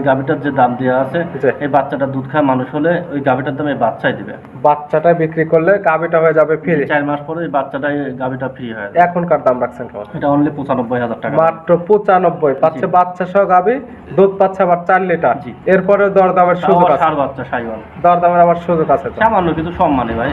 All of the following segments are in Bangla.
এই গাভিটার যে দাম দেওয়া আছে এই বাচ্চাটা দুধ খায় মানুষ হলে ওই গাভিটার দাম এই বাচ্চাই দিবে। বাচ্চাটা বিক্রি করলে হয়ে যাবে ফ্রি চার মাস পরে এই বাচ্চাটাই গাভিটা ফ্রি হয়ে যাবে। এখনকার দাম রাখছেন কেমন? এটা অনলি পঁচানব্বই হাজার টাকা। মাত্র পঁচানব্বই। পাচ্ছে বাচ্চা সহ দুধ পাচ্ছে আবার চার লিটার। জি। এরপরে দরদামের সুযোগ আছে। ষাঁড় বাচ্চা সাইওয়াল। দরদামের আবার সুযোগ আছে সামান্য কিছু সম্মানে ভাই।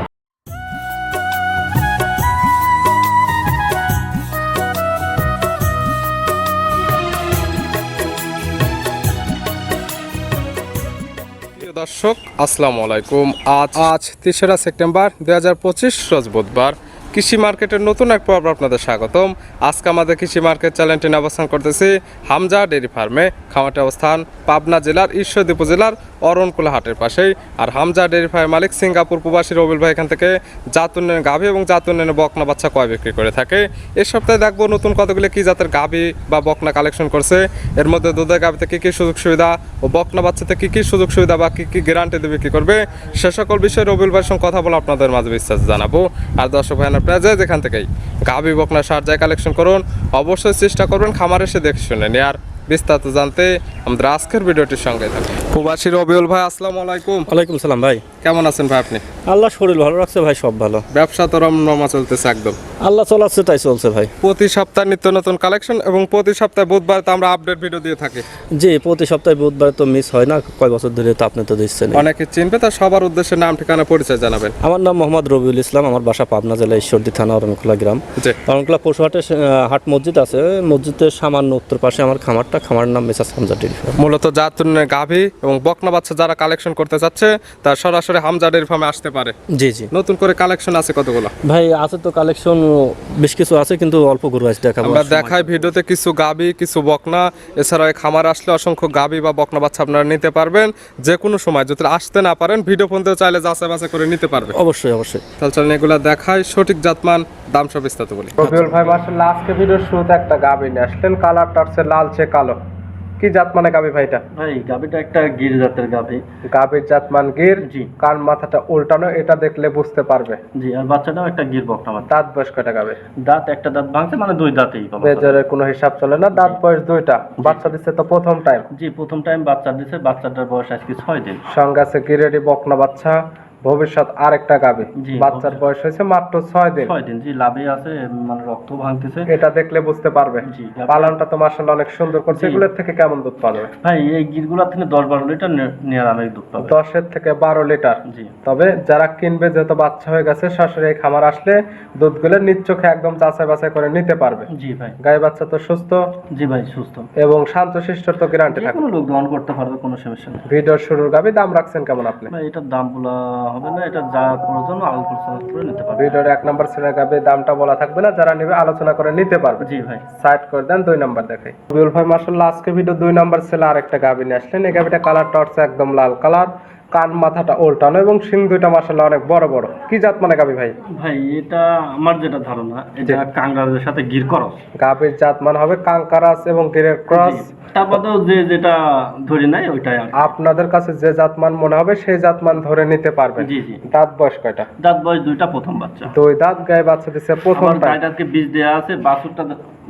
দর্শক আসসালামু আলাইকুম। আজ আজ তেসরা সেপ্টেম্বর দু হাজার পঁচিশ রোজ বুধবার। কৃষি মার্কেটের নতুন এক পর্ব আপনাদের স্বাগতম। আজকে আমাদের কৃষি মার্কেট চ্যানেলটি অবস্থান করতেছি হামজা ডেয়ারি ফার্মে। খামারটি অবস্থান পাবনা জেলার ঈশ্বরদী উপজেলার অরণকুলা হাটের পাশেই। আর হামজা ডেয়ারি ফার্ম মালিক সিঙ্গাপুর প্রবাসী রবিল ভাই এখান থেকে জাত উন্নয়ন গাভী এবং জাত বকনা বাচ্চা কয় বিক্রি করে থাকে। এ সপ্তাহে দেখব নতুন কতগুলো কী জাতের গাভী বা বকনা কালেকশন করছে। এর মধ্যে দুধের গাভীতে কী কী সুযোগ সুবিধা ও বকনা বাচ্চাতে কী কী সুযোগ সুবিধা বা কী কী গ্যারান্টি দিয়ে বিক্রি করবে, সে সকল বিষয়ে রবিল ভাইয়ের সঙ্গে কথা বলে আপনাদের মাঝে বিস্তারিত জানাব। আর দর্শক ভাই আপনারা যে যেখান থেকেই গাভি বকনা সার যায় কালেকশন করুন অবশ্যই চেষ্টা করবেন খামার এসে দেখে শুনে আর বিস্তারিত জানতে আমাদের আজকের ভিডিওটির সঙ্গে থাকুন। প্রবাসী রবিউল ভাই আসসালামু আলাইকুম। ওয়ালাইকুম সালাম ভাই। কেমন আছেন ভাই আপনি? আল্লাহ শরীর ভালো রাখছে ভাই সব ভালো। ব্যবসা তো রমরমা চলতেছে একদম। আল্লাহ চলাচ্ছে তাই চলছে ভাই। প্রতি সপ্তাহে নিত্য নতুন কালেকশন এবং প্রতি সপ্তাহে বুধবার তো আমরা আপডেট ভিডিও দিয়ে থাকি। জি প্রতি সপ্তাহে বুধবার তো মিস হয় না কয় বছর ধরে তো আপনি তো দিচ্ছেন অনেকে চিনবে তা সবার উদ্দেশ্যে নাম ঠিকানা পরিচয় জানাবেন। আমার নাম মোহাম্মদ রবিউল ইসলাম আমার বাসা পাবনা জেলা ঈশ্বরদী থানা অরণখোলা গ্রাম। জি। অরণখোলা পশুহাটে হাট মসজিদ আছে মসজিদের সামান্য উত্তর পাশে আমার খামারটা খামার নাম মেসাজ হামজা ডেরি। মূলত জাতুনের গাভী এবং বকনা বাচ্চা যারা কালেকশন করতে চাচ্ছে তার সরাসরি হামজা ডেয়ারি ফার্মে আসতে পারে। জি জি। নতুন করে কালেকশন আছে কতগুলো? ভাই আছে তো কালেকশন বেশ কিছু আছে কিন্তু অল্প গরু আছে দেখাবো আমরা দেখাই ভিডিওতে কিছু গাবি কিছু বকনা এছাড়াও এই খামার আসলে অসংখ্য গাবি বা বকনা বাচ্চা আপনারা নিতে পারবেন যে কোনো সময় যদি আসতে না পারেন ভিডিও ফোন দিয়ে চাইলে যাচাই বাছাই করে নিতে পারবেন। অবশ্যই অবশ্যই। তাহলে চলেন এগুলো দেখাই সঠিক জাতমান দাম সব বিস্তারিত বলি। রবিউল ভাই মার্শাল্লাহ আজকে ভিডিওর শুরুতে একটা গাবি নিয়ে আসলেন কালারটা হচ্ছে লালচে কালো। কি জাত মানে গাবি ভাইটা ভাই গাভিটা একটা গির জাতের গাভি। গাবির জাত মান গির জি। কান মাথাটা উল্টানো এটা দেখলে বুঝতে পারবে। জি আর বাচ্চাটাও একটা গির বকনা বাচ্চা। দাঁত বয়স কয়টা গাবে দাঁত একটা দাঁত ভাঙছে মানে দুই দাঁতেই পাবো বেজরের কোনো হিসাব চলে না দাঁত বয়স দুইটা। বাচ্চা দিচ্ছে তো প্রথম টাইম জি প্রথম টাইম বাচ্চা দিছে বাচ্চাটার বয়স আজকে ছয় দিন। সঙ্গে আছে গিরেডি বকনা বাচ্চা। ভবিষ্যৎ আরেকটা গাবি। জি, বাচ্চার বয়স হয়েছে মাত্র ছয় দিন। ছয় দিন জি লাভে আছে মানে রক্ত ভাঙতেছে। এটা দেখলে বুঝতে পারবে। পালনটা তো মার্শাল্লাহ অনেক সুন্দর করছে। এগুলোর থেকে কেমন দুধ পাবে? ভাই এই গিরগুলার থেকে দশ বারো লিটার নেওয়ার আমি দুধ পাবে। দশের থেকে বারো লিটার। তবে যারা কিনবে যেহেতু বাচ্চা হয়ে গেছে সরাসরি এই খামার আসলে দুধগুলো নিচ্চোখে একদম যাচাই বাছাই করে নিতে পারবে। জি ভাই। গায়ে বাচ্চা তো সুস্থ। জি ভাই সুস্থ। এবং শান্ত শিষ্টর তো গ্যারান্টি যে থাকবে। কোনো লোক গ্রহণ করতে পারবে কোনো সমস্যা নেই। ভিডিওর শুরুর গাবি দাম রাখছেন কেমন আপনি? ভাই এটার দাম বলা হবে না এটা যা প্রয়োজন আলোচনা করে নিতে পারবে। ভিডিওর এক নম্বর ছেলের গাবে দামটা বলা থাকবে না যারা নেবে আলোচনা করে নিতে পারবে। জি ভাই। সাইড করে দেন দুই নাম্বার দেখাই। রবিউল ভাই মার্শাল্লাহ আজকে ভিডিও দুই নাম্বার ছেলে আরেকটা গাবি নিয়ে আসলেন। এই গাবিটা কালারটা হচ্ছে একদম লাল কালার কান মাথাটা উল্টানো এবং সিং দুইটা মার্শাল্লাহ অনেক বড় বড়। কি জাত মানে গাবি ভাই? ভাই এটা আমার যেটা ধারণা এটা কাঙ্গারের সাথে গির করস। গাবির জাত মান হবে কাঙ্কারাস এবং গিরের ক্রস। তারপরেও যে যেটা ধরে নেয় ওইটাই আপনাদের কাছে যে জাতমান মনে হবে সেই জাতমান ধরে নিতে পারবেন। জি জি। দাঁত বয়স কয়টা? দাঁত বয়স দুইটা প্রথম বাচ্চা। দুই দাঁত গায়ে বাচ্চা দিচ্ছে প্রথম আমার time। বীজ দেওয়া আছে বাছুরটা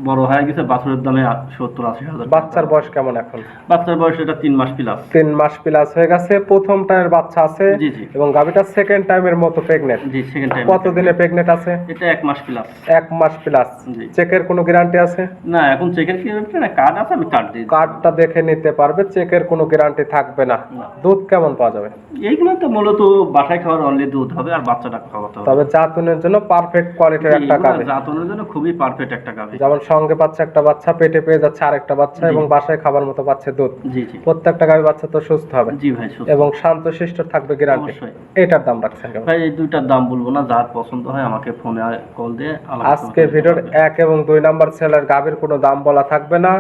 বড় হয়ে গেছে বাছুরের দামে সত্তর আশি হাজার বাচ্চার বয়স কেমন এখন? বাচ্চার বয়স এটা তিন মাস প্লাস তিন মাস প্লাস হয়ে গেছে প্রথম টাইমের বাচ্চা আছে জি জি। এবং গাবিটা সেকেন্ড টাইমের মতো প্রেগনেন্ট জি সেকেন্ড টাইম কত দিনে প্রেগনেন্ট আছে? এটা এক মাস প্লাস এক মাস প্লাস জি। চেকের কোনো গ্যারান্টি আছে? না এখন চেকের কি হচ্ছে না কার্ড আছে আমি কার্ড দিই কার্ডটা দেখে নিতে পারবে চেকের কোনো গ্যারান্টি থাকবে না। দুধ কেমন পাওয়া যাবে? এইগুলো তো মূলত বাসায় খাওয়ার অনলি দুধ হবে আর বাচ্চাটা খাওয়াতে হবে। তবে জাতুনের জন্য পারফেক্ট কোয়ালিটির একটা গাবি জাতনের জন্য খুবই পারফেক্ট একটা গাভি। যেমন সঙ্গে পাচ্ছে একটা বাচ্চা পেটে পেয়ে যাচ্ছে আরেকটা বাচ্চা এবং বাসায় খাবার মতো পাচ্ছে দুধ। প্রত্যেকটা গাভী বাচ্চা তো সুস্থ হবে। জি ভাই সুস্থ। এবং শান্ত শিষ্ট থাকবে গ্যারান্টি এটার দাম রাখছেন ভাই এই দুইটার দাম বলব না যার পছন্দ হয় আমাকে ফোনে কল দিয়ে আজকে ভিডিওর এক এবং দুই নাম্বার সেলের গাভীর কোনো দাম বলা থাকবে না।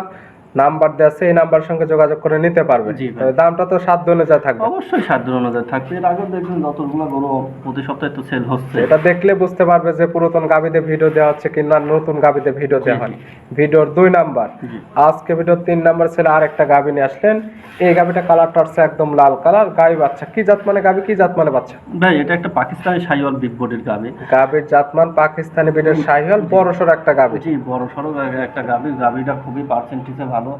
নাম্বার দেওয়া আছে এই নাম্বার সঙ্গে যোগাযোগ করে নিতে পারবে। দামটা তো সাত অনুযায়ী থাকবে। অবশ্যই সাধ্য অনুযায়ী থাকবে। এর আগে দেখবেন যতগুলো গরু প্রতি সপ্তাহে তো সেল হচ্ছে। এটা দেখলে বুঝতে পারবে যে পুরাতন গাভীতে ভিডিও দেওয়া হচ্ছে কিংবা নতুন গাভীতে ভিডিও দেওয়া হয় ভিডিওর দুই নাম্বার। আজকে ভিডিওর তিন নাম্বার ছেলে আরেকটা গাভী নিয়ে আসলেন। এই গাভীটা কালারটা হচ্ছে একদম লাল কালার গাভী বাচ্চা। কি জাত মানে গাভী কি জাত মানে বাচ্চা? ভাই এটা একটা পাকিস্তানি সাইওয়াল বিগ বডির গাভি। গাভীর জাতমান পাকিস্তানি বিটের শাহিওয়াল বড়সড় একটা গাভী। জি বড় সড়ো একটা গাভি। গাভিটা খুবই পার্সেন্টেজে ভালো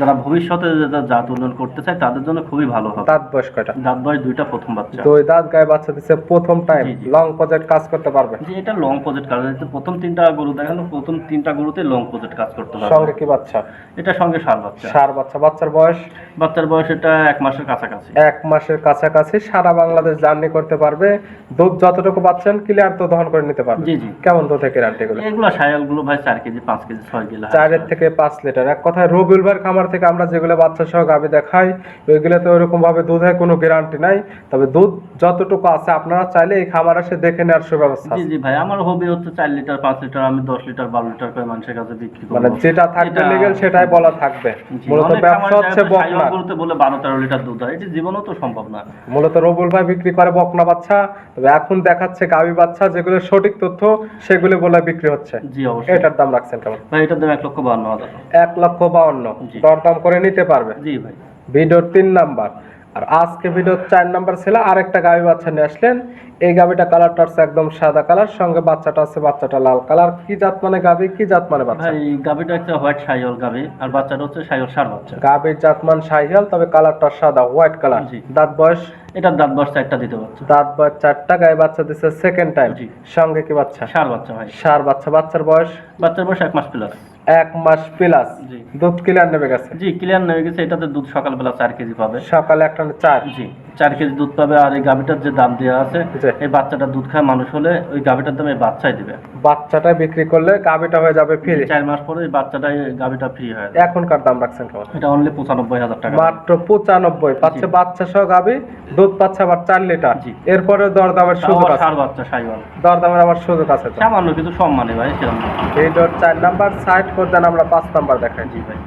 যারা ভবিষ্যতে জাত উন্নয়ন করতে চায় তাদের জন্য খুবই ভালো হবে। দাঁত বয়স কয়টা? দাঁত বয়স দুইটা প্রথম বাচ্চা। দুই দাঁত গায়ে বাচ্চা দিচ্ছে প্রথম টাইম জি, জি। লং প্রজেক্ট কাজ করতে পারবে? যে এটা লং প্রজেক্ট কাজ। হচ্ছে প্রথম তিনটা গরু দেখানো প্রথম তিনটা গরুতে লং প্রজেক্ট কাজ করতে পারবে। সঙ্গে কি বাচ্চা? এটা সঙ্গে সার বাচ্চা। সার বাচ্চা। বাচ্চার বয়স? বাচ্চার বয়স এটা এক মাসের কাছাকাছি। এক মাসের কাছাকাছি সারা বাংলাদেশ জার্নি করতে পারবে। দুধ যতটুকু পাচ্ছেন ক্লিয়ার তো দহন করে নিতে পারবে। জি জি। কেমন দুধে গ্যারান্টি এগুলো? এগুলো সায়ালগুলো ভাই চার কেজি পাঁচ কেজি ছয় কেজি চারের থেকে পাঁচ লিটার। এক কথায় রবিউল ভাইয়ের খামার থেকে আমরা যেগুলো বাচ্চা সহ গাভি দেখাই ওইগুলোতে ওইরকম ভাবে দুধের কোনো গ্যারান্টি নাই। তবে দুধ যতটুকু আছে আপনারা চাইলে এই খামার এসে দেখে নেওয়ার সুব্যবস্থা জি জি ভাই আমার হবি হচ্ছে চার লিটার পাঁচ লিটার আমি দশ লিটার বারো লিটার করে মানুষের কাছে বিক্রি মানে যেটা থাকবে লিগেল সেটাই বলা থাকবে। মূলত ব্যবসা হচ্ছে বকনা। গরুতে বলে বারো তেরো লিটার দুধ হয় এটি জীবনও তো সম্ভব না। মূলত রবুল ভাই বিক্রি করে বকনা বাচ্চা তবে এখন দেখাচ্ছে গাভি বাচ্চা যেগুলো সঠিক তথ্য সেগুলো বলে বিক্রি হচ্ছে। জি অবশ্যই। এটার দাম রাখছেন কেমন? ভাই এটার দাম এক লক্ষ বান্ন হাজার। এক লক্ষ বাউন্ন জি। দরদাম করে নিতে পারবে। জি ভাই। ভিডিওর তিন নাম্বার। আর আজকে ভিডিওর চার নাম্বার ছিল আরেকটা গাভি বাচ্চা নিয়ে আসলেন। এই গাভিটা কালারটা হচ্ছে একদম সাদা কালার সঙ্গে বাচ্চাটা আছে বাচ্চাটা লাল কালার কি জাত মানে গাভি কি জাত মানে বাচ্চা? ভাই গাভিটা একটা হোয়াইট সাইওয়াল গাভি আর বাচ্চাটা হচ্ছে সাইওয়াল সার বাচ্চা। গাভির জাতমান সাইহাল তবে কালারটা সাদা হোয়াইট কালার জি। দাঁত বয়স? এটা দাঁত বয়স একটা দিতে পারছে। দাঁত বয়স চারটা গায়ে বাচ্চা দিচ্ছে সেকেন্ড টাইম জি। সঙ্গে কি বাচ্চা? সার বাচ্চা ভাই। সার বাচ্চা বাচ্চার বয়স? বাচ্চার বয়স এক মাস প্লাস এক মাস প্লাস জি। দুধ ক্লিয়ার নেমে গেছে। জি ক্লিয়ার নেমে গেছে এটাতে দুধ সকালবেলা চার কেজি পাবে। সকালে একটা চার। জি। চার কেজি দুধ পাবে আর এই গাভিটার যে দাম দেওয়া আছে এই বাচ্চাটা দুধ খায় মানুষ হলে ওই গাভিটার দাম এই বাচ্চাই দিবে। বাচ্চাটা বিক্রি করলে গাভিটা হয়ে যাবে ফ্রি চার মাস পরে এই বাচ্চাটাই গাভিটা ফ্রি হয়ে যাবে। এখনকার দাম রাখছেন কেমন? এটা অনলি পঁচানব্বই হাজার টাকা। মাত্র পঁচানব্বই পাচ্ছে বাচ্চা সহ গাভি দুধ পাচ্ছে আবার চার লিটার। জি। এরপরে দরদামের সুযোগ আছে। সার বাচ্চা সাইওয়াল দরদামের আবার সুযোগ আছে সামান্য কিছু সম্মানে ভাই সেরকম। না। ভিডিওর চার নাম্বার সাইড করে দেন আমরা পাঁচ নাম্বার দেখাই। জি ভাই।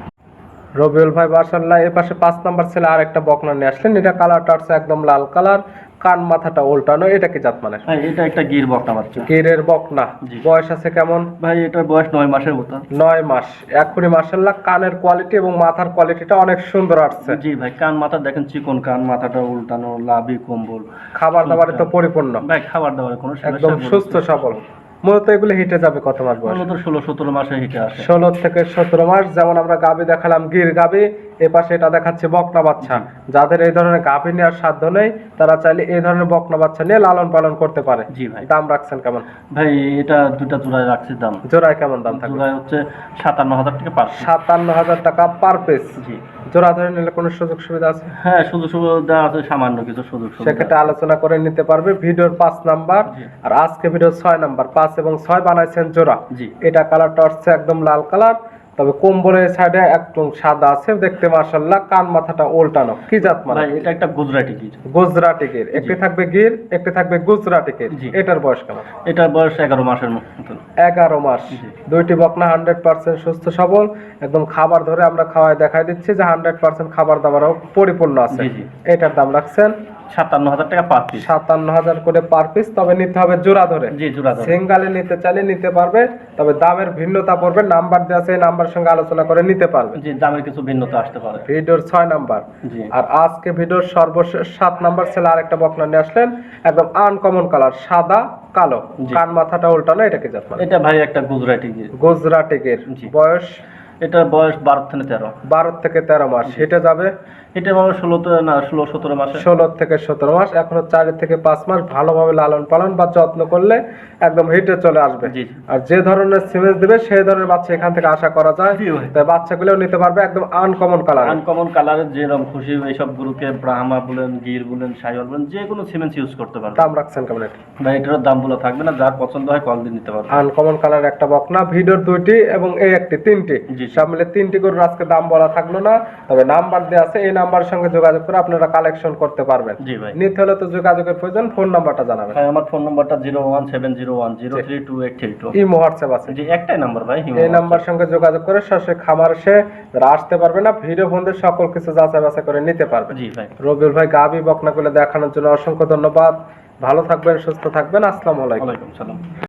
রবিউল ভাই মার্শাল্লাহ এই পাশে পাঁচ নাম্বার ছেলে আর একটা বকনা নিয়ে আসলেন। এটা কালারটা হচ্ছে একদম লাল কালার কান মাথাটা উল্টানো এটা কি জাত মানে? এটা একটা গির বকনা বাচ্চা। গিরের বকনা। বয়স আছে কেমন? ভাই এটার বয়স নয় মাসের মতো। নয় মাস। এখনই মার্শাল্লাহ কানের কোয়ালিটি এবং মাথার কোয়ালিটিটা অনেক সুন্দর আসছে। জি ভাই কান মাথা দেখেন চিকন কান মাথাটা উল্টানো লাভি কম্বল। খাবার দাবারে তো পরিপূর্ণ। ভাই খাবার দাবার কোনো একদম সুস্থ সবল। মূলত এগুলো হিটে যাবে কত মাস বয়স? মূলত ষোলো সতেরো মাসে হিটে আসে। ষোলো থেকে সতেরো মাস যেমন আমরা গাভী দেখালাম গির গাবি। এ পাশে এটা দেখাচ্ছে বকনা বাচ্চা। যাদের এই ধরনের গাভী নেওয়ার সাধ্য নেই তারা চাইলে এই ধরনের বকনা বাচ্চা নিয়ে লালন পালন করতে পারে। জি ভাই। দাম রাখছেন কেমন? ভাই এটা দুটা জোড়ায় রাখছি দাম। জোড়ায় কেমন দাম থাকবে? জোড়ায় হচ্ছে সাতান্ন হাজার টাকা পার সাতান্ন হাজার টাকা পার পিস জি। জোড়া ধরে নিলে কোনো সুযোগ সুবিধা আছে? হ্যাঁ সুযোগ সুবিধা আছে সামান্য কিছু সুযোগ সুবিধা। সেক্ষেত্রে আলোচনা করে নিতে পারবে ভিডিওর পাঁচ নাম্বার আর আজকে ভিডিও ছয় নাম্বার। পাঁচ এবং ছয় বানাইছেন জোড়া। জি। এটা কালারটা হচ্ছে একদম লাল কালার। তবে কম্বলের সাইডে একদম সাদা আছে দেখতে মার্শাল্লাহ কান মাথাটা উল্টানো কি জাত মানে? এটা একটা গুজরাটি গির। গুজরাটি গির। একটি থাকবে গির একটি থাকবে গুজরাটি গির। এটার বয়স কেমন? এটার বয়স এগারো মাসের মতন এগারো মাস। দুইটি বকনা হান্ড্রেড পার্সেন্ট সুস্থ সবল। একদম খাবার ধরে আমরা খাওয়ায় দেখাই দিচ্ছি যে হান্ড্রেড পার্সেন্ট খাবার দাবারও পরিপূর্ণ আছে। এটার দাম রাখছেন সাতান্ন হাজার টাকা পার পিস সাতান্ন হাজার করে পার পিস তবে নিতে হবে জোড়া ধরে। জি জোড়া ধরে। সিঙ্গালে নিতে চাইলে নিতে পারবে তবে দামের ভিন্নতা পড়বে নাম্বার দেওয়া আছে এই নাম্বার সঙ্গে আলোচনা করে নিতে পারবে। জি দামের কিছু ভিন্নতা আসতে পারে। ভিডিওর ছয় নাম্বার। জি। আর আজকে ভিডিওর সর্বশেষ সাত নাম্বার ছেলে আরেকটা বকনা নিয়ে আসলেন একদম আনকমন কালার সাদা কালো। কান মাথাটা উল্টানো এটা কি জাত মানে। এটা ভাই একটা গুজরাটি গুজরাটি বয়স এটার বয়স বারো থেকে তেরো। বারো থেকে তেরো মাস। হেঁটে যাবে? এটা আমার ষোলো না ষোলো সতেরো মাস। ষোলো থেকে সতেরো মাস। এখনও চার থেকে পাঁচ মাস ভালোভাবে লালন পালন বা যত্ন করলে একদম হিটে চলে আসবে। আর যে ধরনের সিমেন্স দিবে সেই ধরনের বাচ্চা এখান থেকে আশা করা যায়। তাই বাচ্চাগুলোও নিতে পারবে একদম আনকমন কালার আনকমন কালারের যেরকম খুশি এইসব গুরুকে ব্রাহ্মা বলেন গির বলেন সাইওয়াল বলেন যে কোনো সিমেন্টস ইউজ করতে পারবে। দাম রাখছেন কেমন এটা? এটার দাম বলে থাকবে না যার পছন্দ হয় কল দিয়ে নিতে পারবে। আনকমন কালার একটা বকনা ভিডিওর দুইটি এবং এই একটি তিনটি। জি। সব মিলে তিনটি গরুর আজকে দাম বলা থাকল না তবে নাম্বার দেওয়া আছে এই নাম্বারের সঙ্গে যোগাযোগ করে আপনারা কালেকশন করতে পারবেন। জি ভাই। নিতে হলে তো যোগাযোগের প্রয়োজন ফোন নাম্বারটা জানাবেন। ভাই আমার ফোন নাম্বারটা zero one seven zero one zero three two eight three two Imo WhatsApp আছে। জি একটাই নাম্বার ভাই এই নাম্বার সঙ্গে যোগাযোগ করে সরাসরি খামার এসে আসতে পারবে না ভিডিও ফোনদের সকল কিছু যাচাই বাছাই করে নিতে পারবে। জি ভাই। রবিউল ভাই গাবি বকনাগুলো দেখানোর জন্য অসংখ্য ধন্যবাদ। ভালো থাকবেন সুস্থ থাকবেন আসসালামু আলাইকুম। ওয়ালাইকুম সালাম।